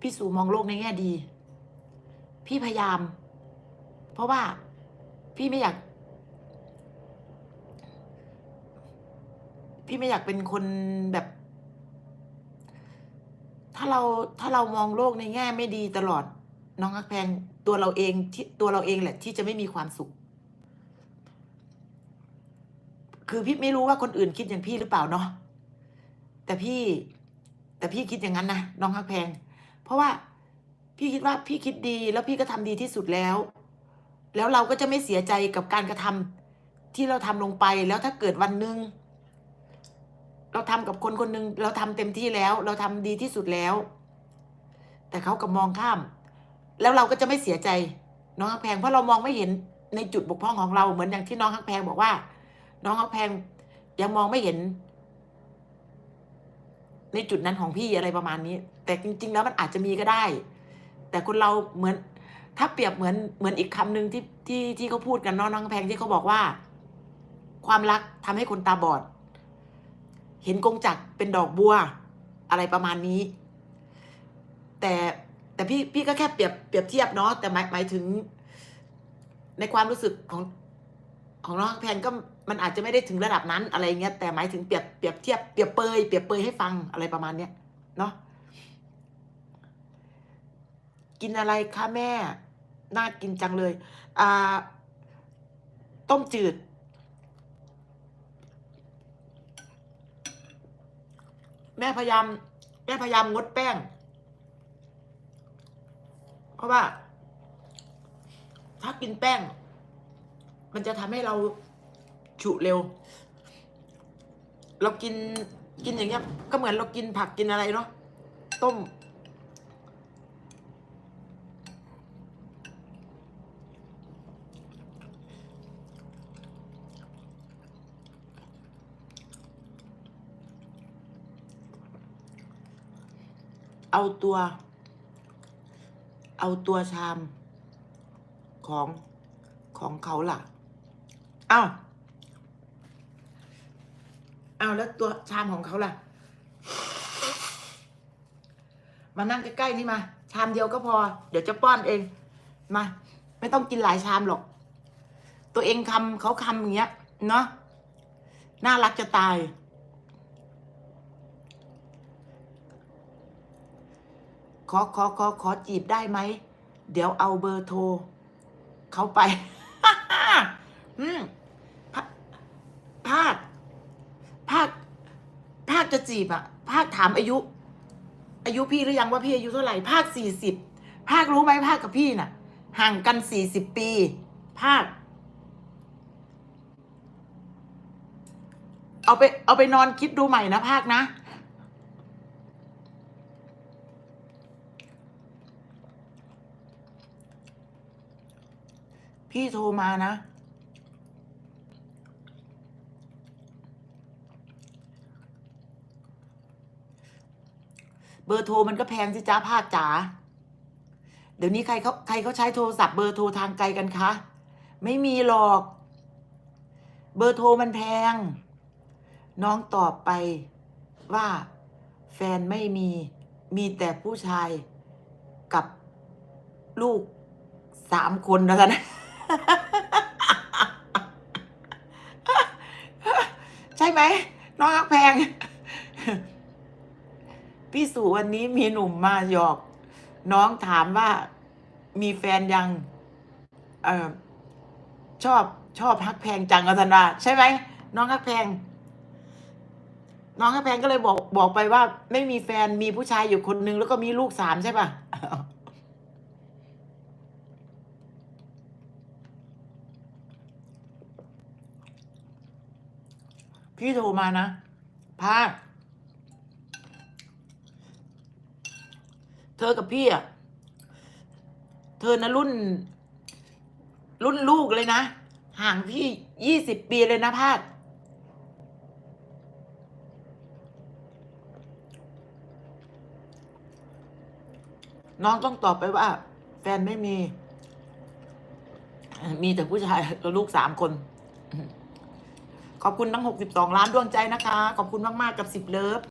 พี่สู่มองโลกในแง่ดี พี่พยายาม เพราะว่าพี่ไม่อยาก พี่ไม่อยากเป็นคนแบบ ถ้าเราถ้าเรามองโลกในแง่ไม่ดีตลอด น้องฮักแพงตัวเราเองที่ตัวเราเองแหละ ที่จะไม่มีความสุข คือพี่ไม่รู้ว่าคนอื่นคิดอย่างพี่หรือเปล่าเนาะแต่พี่ แต่พี่คิดอย่างนั้นนะน้องฮักแพง เพราะว่าพี่คิดว่าพี่คิดดีแล้วพี่ก็ทำดีที่สุดแล้ว แล้วเราก็จะไม่เสียใจกับการกระทำที่เราทำลงไปแล้วถ้าเกิดวันหนึ่งเราทำกับคนคนหนึ่งเราทำเต็มที่แล้ว เราทำดีที่สุดแล้ว แต่เขาก็มองข้าม แล้วเราก็จะไม่เสียใจน้องฮักแพงเพราะเรามองไม่เห็นในจุดบกพร่องของเราเหมือนอย่างที่น้องฮักแพงบอกว่า น้องฮักแพงยังมองไม่เห็น ในจุดนั้นของพี่อะไรประมาณนี้ แต่จริง ๆ แล้วมันอาจจะมีก็ได้ แต่คนเราเหมือน ถ้าเปรียบเหมือนเหมือนอีกคำหนึ่งที่ที่ที่เขาพูดกันเนาะน้องแพงที่เขาบอกว่า ความรักทำให้คนตาบอด เห็นกงจักเป็นดอกบัว อะไรประมาณนี้ แต่แต่พี่พี่ก็แค่เปรียบเปรียบเทียบเนาะแต่หมายหมายถึง ในความรู้สึกของ ของน้องแพนก็มันอาจจะไม่ได้ถึงระดับนั้นอะไรเงี้ยแต่หมายถึงเปรียบเปรียบเทียบเปรียบเปยเปรียบเปยให้ฟังอะไรประมาณเนี้ยเนาะกินอะไรคะแม่ น่ากินจังเลยอ่าต้มจืด แม่พยายาม แม่พยายามงดแป้ง เพราะว่า ถ้ากินแป้ง มันจะทำให้เราฉุเร็ว เรากินกินอย่างเงี้ย ก็เหมือนเรากินผักกินอะไรเนาะต้ม เอาตัว เอาตัวชามของของเขาล่ะ อ้าวอ้าวแล้วตัวชามของเขาล่ะ มานั่งใกล้ๆนี่มา ชามเดียวก็พอ เดี๋ยวจะป้อนเอง มา ไม่ต้องกินหลายชามหรอก ตัวเองคำเขาคำอย่างเงี้ย เนาะน่ารักจะตาย ขอขอขอขอจีบได้ไหม เดี๋ยวเอาเบอร์โทรเขาไป อืมภาภาค ภาค ภาคจะจีบอะภาคถามอายุ อายุพี่หรือยังว่าพี่อายุเท่าไหร่ภาคสี่สิบภาครู้ไหมภาคกับพี่น่ะ ห่างกันสี่สิบปี ภาค เอาไป เอาไปนอนคิดดูใหม่นะภาคนะพี่โทรมานะ บอร์โทรมันก็แพงสิจ้าภาคจ๋าเดี๋ยวนี้ใครเขาใครเขาใช้โทรศัพท์เบอร์โทรทางไกลกันคะไม่มีหรอก เบอร์โทรมันแพง น้องตอบไปว่าแฟนไม่มีมีแต่ผู้ชายกับลูกสามคนนะคะนะใช่ไหมน้องฮักแพง พี่สุวันนี้มีหนุ่มมาหยอก น้องถามว่ามีแฟนยัง เออชอบชอบฮักแพงจังอัธนาใช่ไหมน้องฮักแพง น้องฮักแพงก็เลยบอกบอกไปว่า ไม่มีแฟนมีผู้ชายอยู่คนนึงแล้วก็มีลูกสามใช่ปะพี่โทรมานะพาค เธอกับพี่อะ เธอนะรุ่น รุ่นลูกเลยนะ ห่างพี่ยี่สิบปีเลยนะพาดน้องต้องตอบไปว่า แฟนไม่มี มีแต่ผู้ชายกับลูกสามคน ขอบคุณทั้ง62ล้านดวงใจนะคะ ขอบคุณมาก ๆ กับ10เลิฟ